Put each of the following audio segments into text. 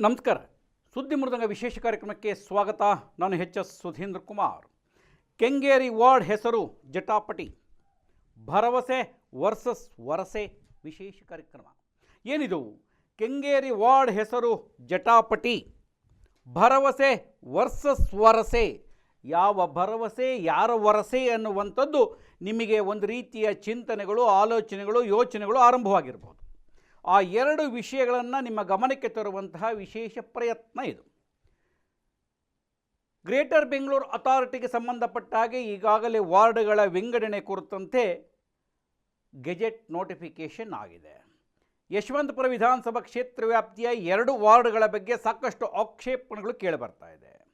ನಮಸ್ಕಾರ. ಸುದ್ದಿ ಮೃದಂಗ ವಿಶೇಷ ಕಾರ್ಯಕ್ರಮಕ್ಕೆ ಸ್ವಾಗತ. ನಾನು H S Sudhindra Kumar. Kengeri ward ಹೆಸರು ಜಟಾಪಟಿ. ಭರವಸೆ ವರ್ಸಸ್ ವರಸೆ ವಿಶೇಷ ಕಾರ್ಯಕ್ರಮ. ಏನಿದು? ಕೆಂಗೇರಿ ವಾರ್ಡ್ ಹೆಸರು ಜಟಾಪಟಿ. ಭರವಸೆ ವರ್ಸಸ್ ವರಸೆ. ಯಾವ ಭರವಸೆ, ಯಾರ ವರಸೆ ಅನ್ನುವಂಥದ್ದು ನಿಮಗೆ ಒಂದು ರೀತಿಯ ಚಿಂತನೆಗಳು, ಆಲೋಚನೆಗಳು, ಯೋಚನೆಗಳು ಆರಂಭವಾಗಿರ್ಬೋದು. ಆ ಎರಡು ವಿಷಯಗಳನ್ನು ನಿಮ್ಮ ಗಮನಕ್ಕೆ ತರುವಂತಹ ವಿಶೇಷ ಪ್ರಯತ್ನ ಇದು. ಗ್ರೇಟರ್ ಬೆಂಗಳೂರು ಅಥಾರಿಟಿಗೆ ಸಂಬಂಧಪಟ್ಟ ಹಾಗೆ ಈಗಾಗಲೇ ವಾರ್ಡ್ಗಳ ವಿಂಗಡಣೆ ಕುರಿತಂತೆ ಗೆಜೆಟ್ ನೋಟಿಫಿಕೇಷನ್ ಆಗಿದೆ. ಯಶವಂತಪುರ ವಿಧಾನಸಭಾ ಕ್ಷೇತ್ರ ವ್ಯಾಪ್ತಿಯ ಎರಡು ವಾರ್ಡ್ಗಳ ಬಗ್ಗೆ ಸಾಕಷ್ಟು ಆಕ್ಷೇಪಣೆಗಳು ಕೇಳಿಬರ್ತಾ ಇದೆ.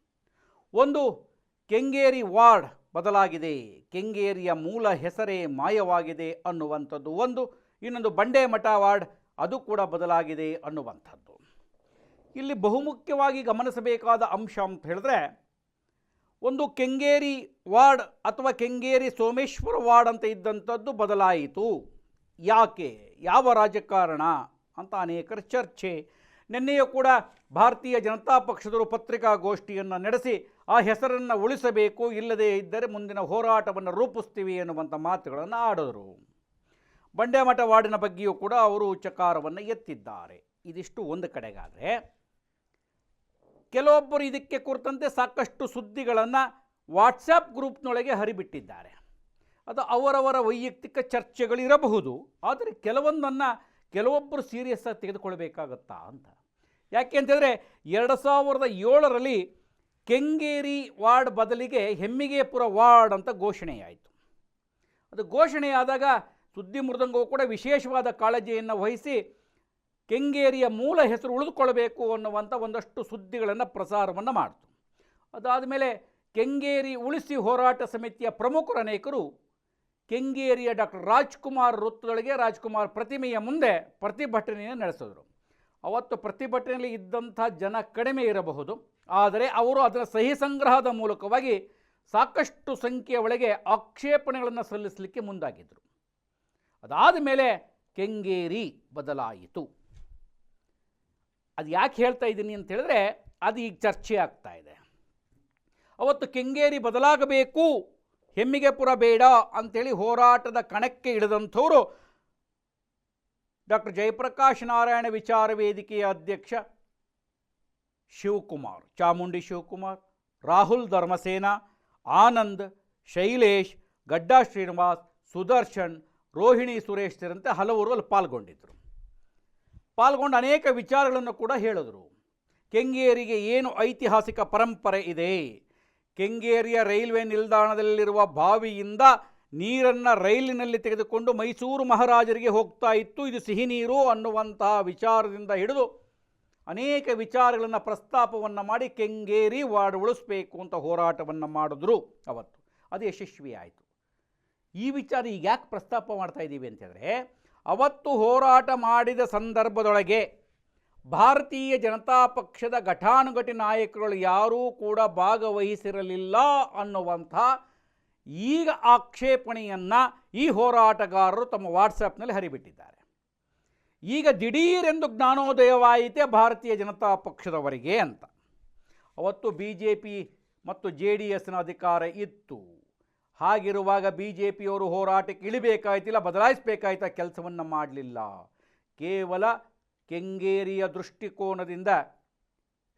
ಒಂದು, ಕೆಂಗೇರಿ ವಾರ್ಡ್ ಬದಲಾಗಿದೆ. ಕೆಂಗೇರಿಯ ಮೂಲ ಹೆಸರೇ ಮಾಯವಾಗಿದೆ ಅನ್ನುವಂಥದ್ದು. ಒಂದು, ಇನ್ನೊಂದು ಬಂಡೆಮಠ ವಾರ್ಡ್ ಅದು ಕೂಡ ಬದಲಾಗಿದೆ ಅನ್ನುವಂಥದ್ದು. ಇಲ್ಲಿ ಬಹುಮುಖ್ಯವಾಗಿ ಗಮನಿಸಬೇಕಾದ ಅಂಶ ಅಂತ ಹೇಳಿದ್ರೆ, ಒಂದು ಕೆಂಗೇರಿ ವಾರ್ಡ್ ಅಥವಾ ಕೆಂಗೇರಿ ಸೋಮೇಶ್ವರ ವಾರ್ಡ್ ಅಂತ ಇದ್ದಂಥದ್ದು ಬದಲಾಯಿತು. ಯಾಕೆ? ಯಾವ ರಾಜಕಾರಣ? ಅಂತ ಅನೇಕರ ಚರ್ಚೆ. ನಿನ್ನೆಯೂ ಕೂಡ ಭಾರತೀಯ ಜನತಾ ಪಕ್ಷದವರು ಪತ್ರಿಕಾಗೋಷ್ಠಿಯನ್ನು ನಡೆಸಿ ಆ ಹೆಸರನ್ನು ಉಳಿಸಬೇಕು, ಇಲ್ಲದೇ ಇದ್ದರೆ ಮುಂದಿನ ಹೋರಾಟವನ್ನು ರೂಪಿಸ್ತೀವಿ ಎನ್ನುವಂಥ ಮಾತುಗಳನ್ನು ಆಡಿದರು ಬಂಡೆಮಠ ವಾರ್ಡಿನ ಬಗ್ಗೆಯೂ ಕೂಡ ಅವರು ಚಕಾರವನ್ನು ಎತ್ತಿದ್ದಾರೆ. ಇದಿಷ್ಟು ಒಂದು ಕಡೆಗಾದರೆ, ಕೆಲವೊಬ್ಬರು ಇದಕ್ಕೆ ಕುರಿತಂತೆ ಸಾಕಷ್ಟು ಸುದ್ದಿಗಳನ್ನು ವಾಟ್ಸಪ್ ಗ್ರೂಪ್ನೊಳಗೆ ಹರಿಬಿಟ್ಟಿದ್ದಾರೆ. ಅದು ಅವರವರ ವೈಯಕ್ತಿಕ ಚರ್ಚೆಗಳಿರಬಹುದು, ಆದರೆ ಕೆಲವೊಂದನ್ನು ಕೆಲವೊಬ್ಬರು ಸೀರಿಯಸ್ ಆಗಿ ತೆಗೆದುಕೊಳ್ಬೇಕಾಗತ್ತಾ ಅಂತ. ಯಾಕೆ ಅಂತಂದರೆ, ಎರಡು ಸಾವಿರದ ಏಳರಲ್ಲಿ ಕೆಂಗೇರಿ ವಾರ್ಡ್ ಬದಲಿಗೆ ಹೆಮ್ಮಿಗೆಪುರ ವಾರ್ಡ್ ಅಂತ ಘೋಷಣೆಯಾಯಿತು. ಅದು ಘೋಷಣೆಯಾದಾಗ ಸುದ್ದಿ ಮೃದಂಗವು ಕೂಡ ವಿಶೇಷವಾದ ಕಾಳಜಿಯನ್ನು ವಹಿಸಿ ಕೆಂಗೇರಿಯ ಮೂಲ ಹೆಸರು ಉಳಿದುಕೊಳ್ಳಬೇಕು ಅನ್ನುವಂಥ ಒಂದಷ್ಟು ಸುದ್ದಿಗಳನ್ನು ಪ್ರಸಾರವನ್ನು ಮಾಡಿತು. ಅದಾದ ಮೇಲೆ ಕೆಂಗೇರಿ ಉಳಿಸಿ ಹೋರಾಟ ಸಮಿತಿಯ ಪ್ರಮುಖರು ಅನೇಕರು, ಕೆಂಗೇರಿಯ ಡಾಕ್ಟರ್ ರಾಜ್ಕುಮಾರ್ ವೃತ್ತದೊಳಗೆ ರಾಜ್ಕುಮಾರ್ ಪ್ರತಿಮೆಯ ಮುಂದೆ ಪ್ರತಿಭಟನೆಯನ್ನು ನಡೆಸಿದರು. ಅವತ್ತು ಪ್ರತಿಭಟನೆಯಲ್ಲಿ ಇದ್ದಂಥ ಜನ ಕಡಿಮೆ ಇರಬಹುದು, ಆದರೆ ಅವರು ಅದರ ಸಹಿ ಸಂಗ್ರಹದ ಮೂಲಕವಾಗಿ ಸಾಕಷ್ಟು ಸಂಖ್ಯೆಯ ಒಳಗೆ ಆಕ್ಷೇಪಣೆಗಳನ್ನು ಸಲ್ಲಿಸಲಿಕ್ಕೆ ಮುಂದಾಗಿದ್ದರು ಅದಾದ ಮೇಲೆ ಕೆಂಗೇರಿ ಬದಲಾಯಿತು. ಅದು ಯಾಕೆ ಹೇಳ್ತಾ ಇದ್ದೀನಿ ಅಂತ ಹೇಳಿದ್ರೆ ಅದು ಈಗ ಚರ್ಚೆ ಆಗ್ತಾ ಇದೆ. ಅವತ್ತು ಕೆಂಗೇರಿ ಬದಲಾಗಬೇಕು ಹೆಮ್ಮಿಗೆಪುರ ಬೇಡ ಅಂಥೇಳಿ ಹೋರಾಟದ ಕಣಕ್ಕೆ ಇಳಿದಂಥವರು ಡಾಕ್ಟರ್ ಜಯಪ್ರಕಾಶ್ ನಾರಾಯಣ ವಿಚಾರ ವೇದಿಕೆಯ ಅಧ್ಯಕ್ಷ ಶಿವಕುಮಾರ್, ಚಾಮುಂಡಿ ಶಿವಕುಮಾರ್, ರಾಹುಲ್ ಧರ್ಮಸೇನ, ಆನಂದ್, ಶೈಲೇಶ್, ಗಡ್ಡಾ ಶ್ರೀನಿವಾಸ್, ಸುದರ್ಶನ್ ರೋಹಿಣಿ ಸುರೇಶ್ ಹಲವರು ಅಲ್ಲಿ ಪಾಲ್ಗೊಂಡಿದ್ದರು ಪಾಲ್ಗೊಂಡು ಅನೇಕ ವಿಚಾರಗಳನ್ನು ಕೂಡ ಹೇಳಿದರು. ಕೆಂಗೇರಿಗೆ ಏನು ಐತಿಹಾಸಿಕ ಪರಂಪರೆ ಇದೆ? ಕೆಂಗೇರಿಯ ರೈಲ್ವೆ ನಿಲ್ದಾಣದಲ್ಲಿರುವ ಬಾವಿಯಿಂದ ನೀರನ್ನು ರೈಲಿನಲ್ಲಿ ತೆಗೆದುಕೊಂಡು ಮೈಸೂರು ಮಹಾರಾಜರಿಗೆ ಹೋಗ್ತಾ ಇತ್ತು. ಇದು ಸಿಹಿ ನೀರು ಅನ್ನುವಂತಹ ವಿಚಾರದಿಂದ ಹಿಡಿದು ಅನೇಕ ವಿಚಾರಗಳನ್ನು ಪ್ರಸ್ತಾಪವನ್ನು ಮಾಡಿ ಕೆಂಗೇರಿ ವಾರ್ಡ್ ಉಳಿಸ್ಬೇಕು ಅಂತ ಹೋರಾಟವನ್ನು ಮಾಡಿದ್ರು ಅವತ್ತು. ಅದು ಯಶಸ್ವಿಯಾಯಿತು. ಈ ವಿಚಾರ ಈಗ ಯಾಕೆ ಪ್ರಸ್ತಾಪ ಮಾಡ್ತಾ ಇದ್ದೀವಿ ಅಂತಂದರೆ ಅವತ್ತು ಹೋರಾಟ ಮಾಡಿದ ಸಂದರ್ಭದೊಳಗೆ ಭಾರತೀಯ ಜನತಾ ಪಕ್ಷದ ಘಟಾನುಘಟಿ ನಾಯಕರುಗಳು ಯಾರೂ ಕೂಡ ಭಾಗವಹಿಸಿರಲಿಲ್ಲ ಅನ್ನುವಂಥ ಈಗ ಆಕ್ಷೇಪಣೆಯನ್ನು ಈ ಹೋರಾಟಗಾರರು ತಮ್ಮ ವಾಟ್ಸಪ್ನಲ್ಲಿ ಹರಿಬಿಟ್ಟಿದ್ದಾರೆ. ಈಗ ದಿಢೀರೆಂದು ಜ್ಞಾನೋದಯವಾಯಿತೆ ಭಾರತೀಯ ಜನತಾ ಪಕ್ಷದವರಿಗೆ ಅಂತ. ಅವತ್ತು ಬಿ ಜೆ ಪಿ ಮತ್ತು ಜೆ ಡಿ ಎಸ್ನ ಅಧಿಕಾರ ಇತ್ತು. ಹಾಗಿರುವಾಗ ಬಿ ಜೆ ಪಿಯವರು ಹೋರಾಟಕ್ಕೆ ಇಳಿಬೇಕಾಯ್ತಿಲ್ಲ, ಬದಲಾಯಿಸಬೇಕಾಯ್ತ ಕೆಲಸವನ್ನು ಮಾಡಲಿಲ್ಲ. ಕೇವಲ ಕೆಂಗೇರಿಯ ದೃಷ್ಟಿಕೋನದಿಂದ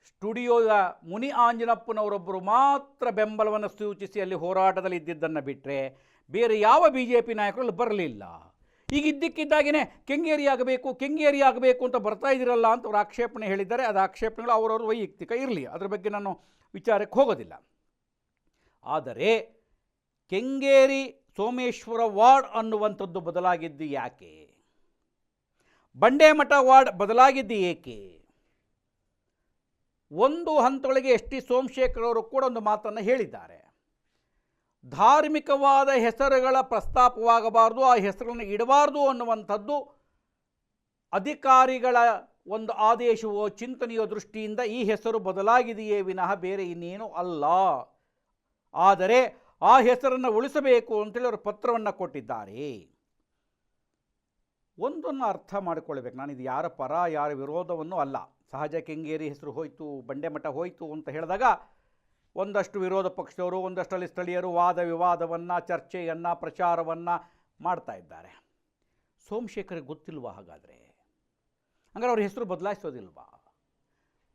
ಸ್ಟುಡಿಯೋದ ಮುನಿ ಆಂಜನಪ್ಪನವರೊಬ್ಬರು ಮಾತ್ರ ಬೆಂಬಲವನ್ನು ಸೂಚಿಸಿ ಅಲ್ಲಿ ಹೋರಾಟದಲ್ಲಿ ಇದ್ದಿದ್ದನ್ನು ಬಿಟ್ಟರೆ ಬೇರೆ ಯಾವ ಬಿ ಜೆ ಪಿ ನಾಯಕರಲ್ಲಿ ಬರಲಿಲ್ಲ. ಈಗ ಇದ್ದಕ್ಕಿದ್ದಾಗೇ ಕೆಂಗೇರಿ ಆಗಬೇಕು ಕೆಂಗೇರಿ ಆಗಬೇಕು ಅಂತ ಬರ್ತಾ ಇದ್ದೀರಲ್ಲ ಅಂತ ಅವರು ಆಕ್ಷೇಪಣೆ ಹೇಳಿದ್ದಾರೆ. ಅದು ಆಕ್ಷೇಪಣೆಗಳು ಅವರವ್ರ ವೈಯಕ್ತಿಕ ಇರಲಿ, ಅದರ ಬಗ್ಗೆ ನಾನು ವಿಚಾರಕ್ಕೆ ಹೋಗೋದಿಲ್ಲ. ಆದರೆ ಕೆಂಗೇರಿ ಸೋಮೇಶ್ವರ ವಾರ್ಡ್ ಅನ್ನುವಂಥದ್ದು ಬದಲಾಗಿದ್ದು ಯಾಕೆ? ಬಂಡೇಮಠ ವಾರ್ಡ್ ಬದಲಾಗಿದ್ದು ಏಕೆ? ಒಂದು ಹಂತೊಳಗೆ ಎಸ್ ಟಿ ಸೋಮಶೇಖರ್ ಅವರು ಕೂಡ ಒಂದು ಮಾತನ್ನು ಹೇಳಿದ್ದಾರೆ. ಧಾರ್ಮಿಕವಾದ ಹೆಸರುಗಳ ಪ್ರಸ್ತಾಪವಾಗಬಾರದು, ಆ ಹೆಸರುಗಳನ್ನು ಇಡಬಾರ್ದು ಅನ್ನುವಂಥದ್ದು ಅಧಿಕಾರಿಗಳ ಒಂದು ಆದೇಶವೋ ಚಿಂತನೆಯೋ ದೃಷ್ಟಿಯಿಂದ ಈ ಹೆಸರು ಬದಲಾಗಿದೆಯೇ ವಿನಃ ಬೇರೆ ಇನ್ನೇನು ಅಲ್ಲ. ಆದರೆ ಆ ಹೆಸರನ್ನು ಉಳಿಸಬೇಕು ಅಂತೇಳಿ ಅವರು ಪತ್ರವನ್ನು ಕೊಟ್ಟಿದ್ದಾರೆ. ಒಂದನ್ನು ಅರ್ಥ ಮಾಡಿಕೊಳ್ಬೇಕು. ನಾನು ಇದು ಯಾರ ಪರ, ಯಾರ ವಿರೋಧವನ್ನು ಅಲ್ಲ. ಸಹಜ ಕೆಂಗೇರಿ ಹೆಸರು ಹೋಯಿತು, ಬಂಡೆಮಠ ಹೋಯಿತು ಅಂತ ಹೇಳಿದಾಗ ಒಂದಷ್ಟು ವಿರೋಧ ಪಕ್ಷದವರು, ಒಂದಷ್ಟರಲ್ಲಿ ಸ್ಥಳೀಯರು ವಾದ ವಿವಾದವನ್ನು, ಚರ್ಚೆಯನ್ನು, ಪ್ರಚಾರವನ್ನು ಮಾಡ್ತಾ ಇದ್ದಾರೆ. ಸೋಮಶೇಖರ್ಗೆ ಗೊತ್ತಿಲ್ವಾ ಹಾಗಾದರೆ? ಹಂಗಾರೆ ಅವ್ರ ಹೆಸರು ಬದಲಾಯಿಸೋದಿಲ್ವಾ?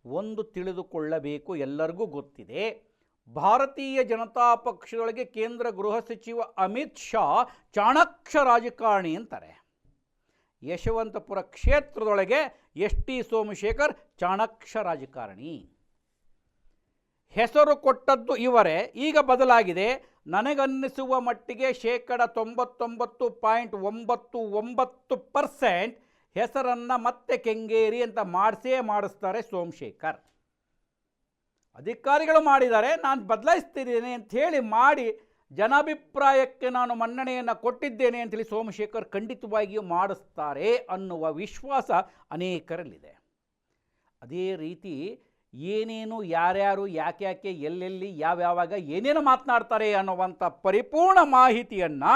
ಒಂದು ತಿಳಿದುಕೊಳ್ಳಬೇಕು ಎಲ್ಲರಿಗೂ ಗೊತ್ತಿದೆ. ಭಾರತೀಯ ಜನತಾ ಪಕ್ಷದೊಳಗೆ ಕೇಂದ್ರ ಗೃಹ ಸಚಿವ ಅಮಿತ್ ಶಾ ಚಾಣಕ್ಷ ರಾಜಕಾರಣಿ ಅಂತಾರೆ. ಯಶವಂತಪುರ ಕ್ಷೇತ್ರದೊಳಗೆ ಎಸ್ ಟಿ ಸೋಮಶೇಖರ್ ಚಾಣಕ್ಷ ರಾಜಕಾರಣಿ. ಹೆಸರು ಕೊಟ್ಟದ್ದು ಇವರೇ, ಈಗ ಬದಲಾಗಿದೆ. ನನಗನ್ನಿಸುವ ಮಟ್ಟಿಗೆ ಶೇಕಡ ತೊಂಬತ್ತೊಂಬತ್ತು ಪಾಯಿಂಟ್ ಒಂಬತ್ತು ಒಂಬತ್ತು ಪರ್ಸೆಂಟ್ ಹೆಸರನ್ನು ಮತ್ತೆ ಕೆಂಗೇರಿ ಅಂತ ಮಾಡಿಸೇ ಮಾಡಿಸ್ತಾರೆ ಸೋಮಶೇಖರ್. ಅಧಿಕಾರಿಗಳು ಮಾಡಿದ್ದಾರೆ, ನಾನು ಬದಲಾಯಿಸ್ತಿದ್ದೇನೆ ಅಂತ ಹೇಳಿ ಮಾಡಿ ಜನಾಭಿಪ್ರಾಯಕ್ಕೆ ನಾನು ಮನ್ನಣೆಯನ್ನು ಕೊಟ್ಟಿದ್ದೇನೆ ಅಂತೇಳಿ ಸೋಮಶೇಖರ್ ಖಂಡಿತವಾಗಿಯೂ ಮಾಡಿಸ್ತಾರೆ ಅನ್ನುವ ವಿಶ್ವಾಸ ಅನೇಕರಲ್ಲಿದೆ. ಅದೇ ರೀತಿ ಏನೇನು ಯಾರ್ಯಾರು ಯಾಕ್ಯಾಕೆ ಎಲ್ಲೆಲ್ಲಿ ಯಾವ್ಯಾವಾಗ ಏನೇನು ಮಾತನಾಡ್ತಾರೆ ಅನ್ನುವಂಥ ಪರಿಪೂರ್ಣ ಮಾಹಿತಿಯನ್ನು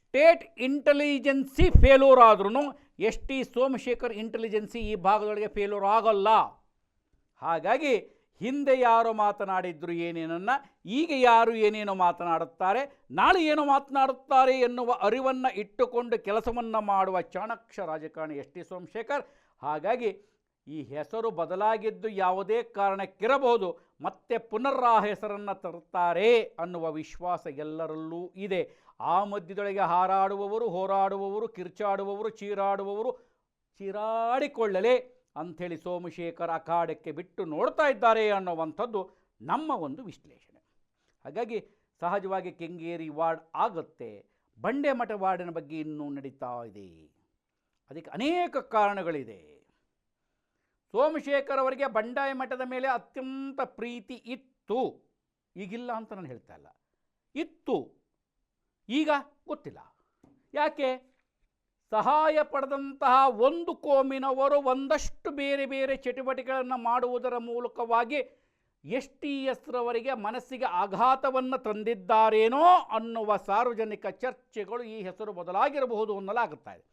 ಸ್ಟೇಟ್ ಇಂಟೆಲಿಜೆನ್ಸಿ ಫೇಲೂರ್ ಆದ್ರೂ ಎಸ್ ಟಿ ಸೋಮಶೇಖರ್ ಇಂಟೆಲಿಜೆನ್ಸಿ ಈ ಭಾಗದೊಳಗೆ ಫೇಲೂರ್ ಆಗೋಲ್ಲ. ಹಾಗಾಗಿ ಹಿಂದೆ ಯಾರು ಮಾತನಾಡಿದ್ರು ಏನೇನನ್ನ, ಈಗ ಯಾರು ಏನೇನೋ ಮಾತನಾಡುತ್ತಾರೆ, ನಾಳೆ ಏನು ಮಾತನಾಡುತ್ತಾರೆ ಎನ್ನುವ ಅರಿವನ್ನು ಇಟ್ಟುಕೊಂಡು ಕೆಲಸವನ್ನು ಮಾಡುವ ಚಾಣಕ್ಷ ರಾಜಕಾರಣಿ ಎಸ್ ಟಿ ಸೋಮಶೇಖರ್. ಹಾಗಾಗಿ ಈ ಹೆಸರು ಬದಲಾಗಿದ್ದು ಯಾವುದೇ ಕಾರಣಕ್ಕಿರಬಹುದು, ಮತ್ತೆ ಪುನರ್ ಆ ಹೆಸರನ್ನು ತರುತ್ತಾರೆ ಅನ್ನುವ ವಿಶ್ವಾಸ ಎಲ್ಲರಲ್ಲೂ ಇದೆ. ಆ ಮಧ್ಯದೊಳಗೆ ಹಾರಾಡುವವರು, ಹೋರಾಡುವವರು, ಕಿರ್ಚಾಡುವವರು, ಚೀರಾಡುವವರು, ಚೀರಾಡಿಕೊಳ್ಳಲೇ ಅಂಥೇಳಿ ಸೋಮಶೇಖರ್ ಅಖಾಡಕ್ಕೆ ಬಿಟ್ಟು ನೋಡ್ತಾ ಇದ್ದಾರೆ ಅನ್ನೋವಂಥದ್ದು ನಮ್ಮ ಒಂದು ವಿಶ್ಲೇಷಣೆ. ಹಾಗಾಗಿ ಸಹಜವಾಗಿ ಕೆಂಗೇರಿ ವಾರ್ಡ್ ಆಗುತ್ತೆ ಬಂಡೆಮಠ ವಾರ್ಡಿನ ಬಗ್ಗೆ ಇನ್ನೂ ನಡೀತಾ ಇದೆ. ಅದಕ್ಕೆ ಅನೇಕ ಕಾರಣಗಳಿದೆ. ಸೋಮಶೇಖರ್ ಅವರಿಗೆ ಬಂಡಾಯ ಮಠದ ಮೇಲೆ ಅತ್ಯಂತ ಪ್ರೀತಿ ಇತ್ತು. ಈಗಿಲ್ಲ ಅಂತ ನಾನು ಹೇಳ್ತಾ ಇಲ್ಲ. ಇತ್ತು. ಈಗ ಗೊತ್ತಿಲ್ಲ. ಯಾಕೆ? ಸಹಾಯ ಪಡೆದಂತಹ ಒಂದು ಕೋಮಿನವರು ಒಂದಷ್ಟು ಬೇರೆ ಬೇರೆ ಚಟುವಟಿಕೆಗಳನ್ನು ಮಾಡುವುದರ ಮೂಲಕವಾಗಿ ಎಸ್ ಟಿ ಎಸ್ರವರಿಗೆ ಮನಸ್ಸಿಗೆ ಆಘಾತವನ್ನು ತಂದಿದ್ದಾರೇನೋ ಅನ್ನುವ ಸಾರ್ವಜನಿಕ ಚರ್ಚೆಗಳು ಈ ಹೆಸರು ಬದಲಾಗಿರಬಹುದು ಅನ್ನಲಾಗುತ್ತಾ ಇದೆ.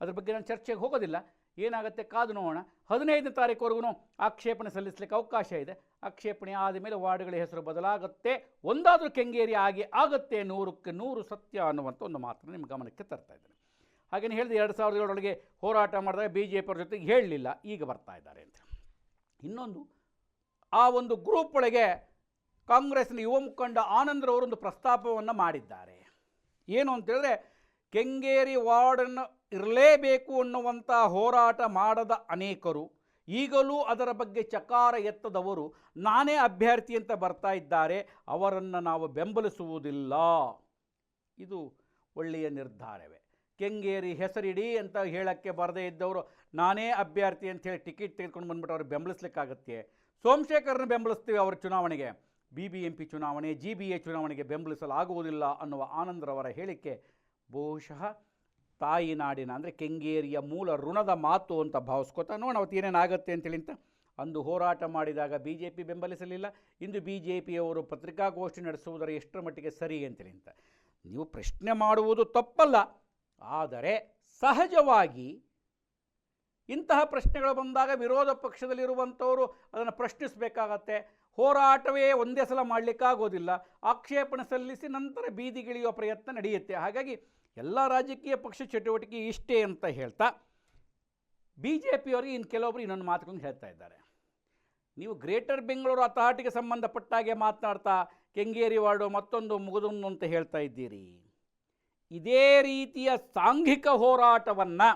ಅದ್ರ ಬಗ್ಗೆ ನಾನು ಚರ್ಚೆಗೆ ಹೋಗೋದಿಲ್ಲ. ಏನಾಗುತ್ತೆ ಕಾದು ನೋಡೋಣ. ಹದಿನೈದನೇ ತಾರೀಕುವರೆಗೂ ಆಕ್ಷೇಪಣೆ ಸಲ್ಲಿಸಲಿಕ್ಕೆ ಅವಕಾಶ ಇದೆ. ಆಕ್ಷೇಪಣೆ ಆದ ಮೇಲೆ ವಾರ್ಡ್ಗಳ ಹೆಸರು ಬದಲಾಗುತ್ತೆ. ಒಂದಾದರೂ ಕೆಂಗೇರಿ ಆಗಿ ಆಗುತ್ತೆ ನೂರಕ್ಕೆ ನೂರು ಸತ್ಯ ಅನ್ನುವಂಥ ಒಂದು ಮಾತನ್ನು ನಿಮ್ಮ ಗಮನಕ್ಕೆ ತರ್ತಾ ಇದ್ದೇನೆ. ಹಾಗೇನು ಹೇಳಿದ ಎರಡು ಸಾವಿರದ ಏಳರೊಳಗೆ ಹೋರಾಟ ಮಾಡಿದಾಗ ಬಿ ಜೆ ಪಿಯವ್ರ ಜೊತೆಗೆ ಹೇಳಲಿಲ್ಲ, ಈಗ ಬರ್ತಾ ಇದ್ದಾರೆ ಅಂತ. ಇನ್ನೊಂದು, ಆ ಒಂದು ಗ್ರೂಪ್ ಒಳಗೆ ಕಾಂಗ್ರೆಸ್ನ ಯುವ ಮುಖಂಡ ಆನಂದ್ರವರೊಂದು ಪ್ರಸ್ತಾಪವನ್ನು ಮಾಡಿದ್ದಾರೆ. ಏನು ಅಂತೇಳಿದ್ರೆ ಕೆಂಗೇರಿ ವಾರ್ಡನ್ನು ಇರಲೇಬೇಕು ಅನ್ನುವಂಥ ಹೋರಾಟ ಮಾಡದ ಅನೇಕರು, ಈಗಲೂ ಅದರ ಬಗ್ಗೆ ಚಕಾರ ಎತ್ತದವರು, ನಾನೇ ಅಭ್ಯರ್ಥಿ ಅಂತ ಬರ್ತಾ ಇದ್ದಾರೆ, ಅವರನ್ನು ನಾವು ಬೆಂಬಲಿಸುವುದಿಲ್ಲ. ಇದು ಒಳ್ಳೆಯ ನಿರ್ಧಾರವೇ. ಕೆಂಗೇರಿ ಹೆಸರಿಡಿ ಅಂತ ಹೇಳೋಕ್ಕೆ ಬರದೇ ಇದ್ದವರು ನಾನೇ ಅಭ್ಯರ್ಥಿ ಅಂತ ಟಿಕೆಟ್ ತೆಗೆದುಕೊಂಡು ಬಂದ್ಬಿಟ್ಟು ಅವ್ರು ಬೆಂಬಲಿಸ್ಲಿಕ್ಕಾಗತ್ತೆ. ಸೋಮಶೇಖರ್ನ ಬೆಂಬಲಿಸ್ತೀವಿ ಅವರ ಚುನಾವಣೆಗೆ. ಬಿ ಬಿ ಎಂ ಪಿ ಚುನಾವಣೆ ಜಿ ಬಿ ಎ ಚುನಾವಣೆಗೆ ಬೆಂಬಲಿಸಲಾಗುವುದಿಲ್ಲ ಅನ್ನುವ ಆನಂದ್ರವರ ಹೇಳಿಕೆ ಬಹುಶಃ ತಾಯಿ ನಾಡಿನ ಅಂದರೆ ಕೆಂಗೇರಿಯ ಮೂಲ ಋಣದ ಮಾತು ಅಂತ ಭಾವಿಸ್ಕೊತಾ ನೋಡಿ ಅವತ್ತು ಏನೇನಾಗುತ್ತೆ ಅಂತೇಳಿ ಅಂತ. ಅಂದು ಹೋರಾಟ ಮಾಡಿದಾಗ ಬಿ ಜೆ ಪಿ ಬೆಂಬಲಿಸಲಿಲ್ಲ. ಇಂದು ಬಿ ಜೆ ಪಿಯವರು ಪತ್ರಿಕಾಗೋಷ್ಠಿ ನಡೆಸುವುದರ ಎಷ್ಟರ ಮಟ್ಟಿಗೆ ಸರಿ ಅಂತೇಳಿ ಅಂತ. ನೀವು ಪ್ರಶ್ನೆ ಮಾಡುವುದು ತಪ್ಪಲ್ಲ. ಆದರೆ ಸಹಜವಾಗಿ ಇಂತಹ ಪ್ರಶ್ನೆಗಳು ಬಂದಾಗ ವಿರೋಧ ಪಕ್ಷದಲ್ಲಿರುವಂಥವರು ಅದನ್ನು ಪ್ರಶ್ನಿಸಬೇಕಾಗತ್ತೆ. ಹೋರಾಟವೇ ಒಂದೇ ಸಲ ಮಾಡಲಿಕ್ಕಾಗೋದಿಲ್ಲ. ಆಕ್ಷೇಪಣೆ ಸಲ್ಲಿಸಿ ನಂತರ ಬೀದಿಗಿಳಿಯುವ ಪ್ರಯತ್ನ ನಡೆಯುತ್ತೆ. ಹಾಗಾಗಿ ಎಲ್ಲ ರಾಜಕೀಯ ಪಕ್ಷ ಚಟುವಟಿಕೆ ಇಷ್ಟೇ ಅಂತ ಹೇಳ್ತಾ ಬಿ ಜೆ ಪಿಯವರಿಗೆ ಇನ್ನು ಕೆಲವೊಬ್ಬರು ಇನ್ನೊಂದು ಮಾತುಗಳನ್ನು ಹೇಳ್ತಾ ಇದ್ದಾರೆ. ನೀವು ಗ್ರೇಟರ್ ಬೆಂಗಳೂರು ಅಥಾರಿಟಿಗೆ ಸಂಬಂಧಪಟ್ಟಾಗೆ ಮಾತನಾಡ್ತಾ ಕೆಂಗೇರಿ ವಾರ್ಡು ಮತ್ತೊಂದು ಮುಗಿದೊಂದು ಅಂತ ಹೇಳ್ತಾ ಇದ್ದೀರಿ. ಇದೇ ರೀತಿಯ ಸಾಂಘಿಕ ಹೋರಾಟವನ್ನು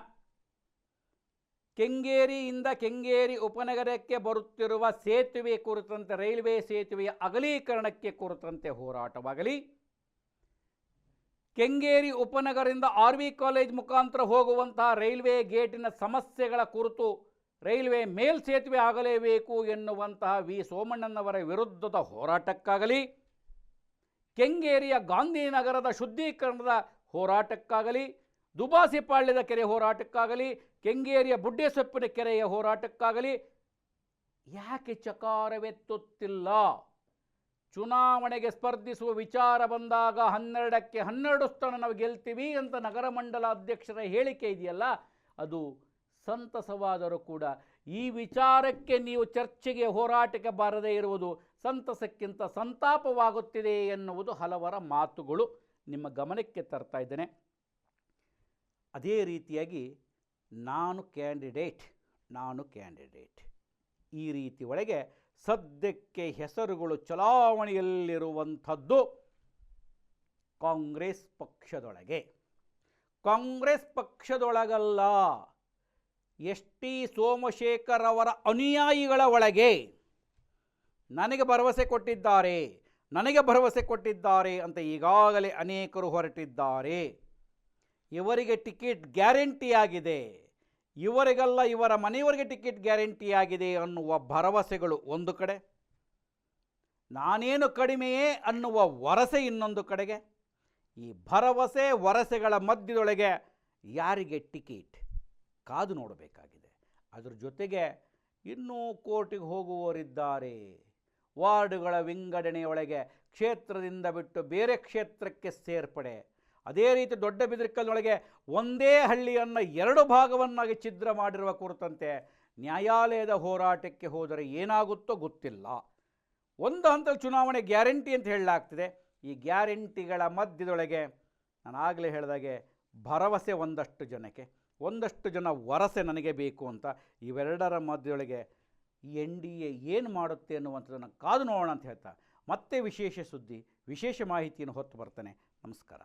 ಕೆಂಗೇರಿಯಿಂದ ಕೆಂಗೇರಿ ಉಪನಗರಕ್ಕೆ ಬರುತ್ತಿರುವ ಸೇತುವೆ ಕುರಿತಂತೆ, ರೈಲ್ವೆ ಸೇತುವೆಯ ಅಗಲೀಕರಣಕ್ಕೆ ಕುರಿತಂತೆ ಹೋರಾಟವಾಗಲಿ. ಕೆಂಗೇರಿ ಉಪನಗರದಿಂದ ಆರ್ ವಿ ಕಾಲೇಜ್ ಮುಖಾಂತರ ಹೋಗುವಂತಹ ರೈಲ್ವೆ ಗೇಟಿನ ಸಮಸ್ಯೆಗಳ ಕುರಿತು ರೈಲ್ವೆ ಮೇಲ್ಸೇತುವೆ ಆಗಲೇಬೇಕು ಎನ್ನುವಂತಹ ವಿ. ಸೋಮಣ್ಣನವರ ವಿರುದ್ಧದ ಹೋರಾಟಕ್ಕಾಗಲಿ. ಕೆಂಗೇರಿಯ ಗಾಂಧಿನಗರದ ಶುದ್ಧೀಕರಣದ ಹೋರಾಟಕ್ಕಾಗಲಿ ದುಬಾಸಿಪಾಳ್ಯದ ಕೆರೆ ಹೋರಾಟಕ್ಕಾಗಲಿ, ಕೆಂಗೇರಿಯ ಬುಡ್ಡೆಸೊಪ್ಪಿನ ಕೆರೆಯ ಹೋರಾಟಕ್ಕಾಗಲಿ, ಯಾಕೆ ಚಕಾರವೆತ್ತುತ್ತಿಲ್ಲ? ಚುನಾವಣೆಗೆ ಸ್ಪರ್ಧಿಸುವ ವಿಚಾರ ಬಂದಾಗ ಹನ್ನೆರಡಕ್ಕೆ ಹನ್ನೆರಡು ಸ್ಥಾನ ನಾವು ಗೆಲ್ತೀವಿ ಅಂತ ನಗರ ಮಂಡಲ ಅಧ್ಯಕ್ಷರ ಹೇಳಿಕೆ ಇದೆಯಲ್ಲ, ಅದು ಸಂತಸವಾದರೂ ಕೂಡ. ಈ ವಿಚಾರಕ್ಕೆ ನೀವು ಚರ್ಚೆಗೆ ಹೋರಾಟಕ್ಕೆ ಬಾರದೇ ಇರುವುದು ಸಂತಸಕ್ಕಿಂತ ಸಂತಾಪವಾಗುತ್ತಿದೆ ಎನ್ನುವುದು ಹಲವರ ಮಾತುಗಳು. ನಿಮ್ಮ ಗಮನಕ್ಕೆ ತರ್ತಾ ಇದ್ದೇನೆ. ಅದೇ ರೀತಿಯಾಗಿ ನಾನು ಕ್ಯಾಂಡಿಡೇಟ್ ನಾನು ಕ್ಯಾಂಡಿಡೇಟ್. ಈ ರೀತಿ ಒಳಗೆ ಸದ್ಯಕ್ಕೆ ಹೆಸರುಗಳು ಚಲಾವಣೆಯಲ್ಲಿರುವಂಥದ್ದು ಕಾಂಗ್ರೆಸ್ ಪಕ್ಷದೊಳಗೆ. ಕಾಂಗ್ರೆಸ್ ಪಕ್ಷದೊಳಗಲ್ಲ ಎಸ್ ಟಿ ಸೋಮಶೇಖರ್ ಅವರ ಅನುಯಾಯಿಗಳ ಒಳಗೆ ನನಗೆ ಭರವಸೆ ಕೊಟ್ಟಿದ್ದಾರೆ. ನನಗೆ ಭರವಸೆ ಕೊಟ್ಟಿದ್ದಾರೆ ಅಂತ ಈಗಾಗಲೇ ಅನೇಕರು ಹೊರಟಿದ್ದಾರೆ. ಇವರಿಗೆ ಟಿಕೆಟ್ ಗ್ಯಾರಂಟಿ ಆಗಿದೆ. ಇವರಿಗಲ್ಲ ಇವರ ಮನೆಯವರಿಗೆ ಟಿಕೆಟ್ ಗ್ಯಾರಂಟಿ ಆಗಿದೆ ಅನ್ನುವ ಭರವಸೆಗಳು ಒಂದು ಕಡೆ. ನಾನೇನು ಕಡಿಮೆಯೇ ಅನ್ನುವ ವರಸೆ ಇನ್ನೊಂದು ಕಡೆಗೆ. ಈ ಭರವಸೆ ವರಸೆಗಳ ಮಧ್ಯದೊಳಗೆ ಯಾರಿಗೆ ಟಿಕೆಟ್ ಕಾದು ನೋಡಬೇಕಾಗಿದೆ. ಅದರ ಜೊತೆಗೆ ಇನ್ನೂ ಕೋರ್ಟಿಗೆ ಹೋಗುವವರಿದ್ದಾರೆ. ವಾರ್ಡುಗಳ ವಿಂಗಡಣೆಯೊಳಗೆ ಕ್ಷೇತ್ರದಿಂದ ಬಿಟ್ಟು ಬೇರೆ ಕ್ಷೇತ್ರಕ್ಕೆ ಸೇರ್ಪಡೆ. ಅದೇ ರೀತಿ ದೊಡ್ಡ ಬಿದಿರ್ಕಲ್ನೊಳಗೆ ಒಂದೇ ಹಳ್ಳಿಯನ್ನು ಎರಡು ಭಾಗವನ್ನಾಗಿ ಛಿದ್ರ ಮಾಡಿರುವ ಕುರಿತಂತೆ ನ್ಯಾಯಾಲಯದ ಹೋರಾಟಕ್ಕೆ ಹೋದರೆ ಏನಾಗುತ್ತೋ ಗೊತ್ತಿಲ್ಲ. ಒಂದು ಹಂತದಲ್ಲಿ ಚುನಾವಣೆ ಗ್ಯಾರಂಟಿ ಅಂತ ಹೇಳಲಾಗ್ತಿದೆ. ಈ ಗ್ಯಾರಂಟಿಗಳ ಮಧ್ಯದೊಳಗೆ ನಾನು ಆಗಲೇ ಹೇಳಿದಾಗೆ ಭರವಸೆ ಒಂದಷ್ಟು ಜನಕ್ಕೆ, ಒಂದಷ್ಟು ಜನ ವರಸೆ ನನಗೆ ಬೇಕು ಅಂತ ಇವೆರಡರ ಮಧ್ಯದೊಳಗೆ ಎನ್ ಡಿ ಎ ಏನು ಮಾಡುತ್ತೆ ಅನ್ನುವಂಥದ್ದನ್ನು ಕಾದು ನೋಡೋಣ ಅಂತ ಹೇಳ್ತಾ, ಮತ್ತೆ ವಿಶೇಷ ಸುದ್ದಿ, ವಿಶೇಷ ಮಾಹಿತಿಯನ್ನು ಹೊತ್ತು ಬರ್ತಾನೆ. ನಮಸ್ಕಾರ.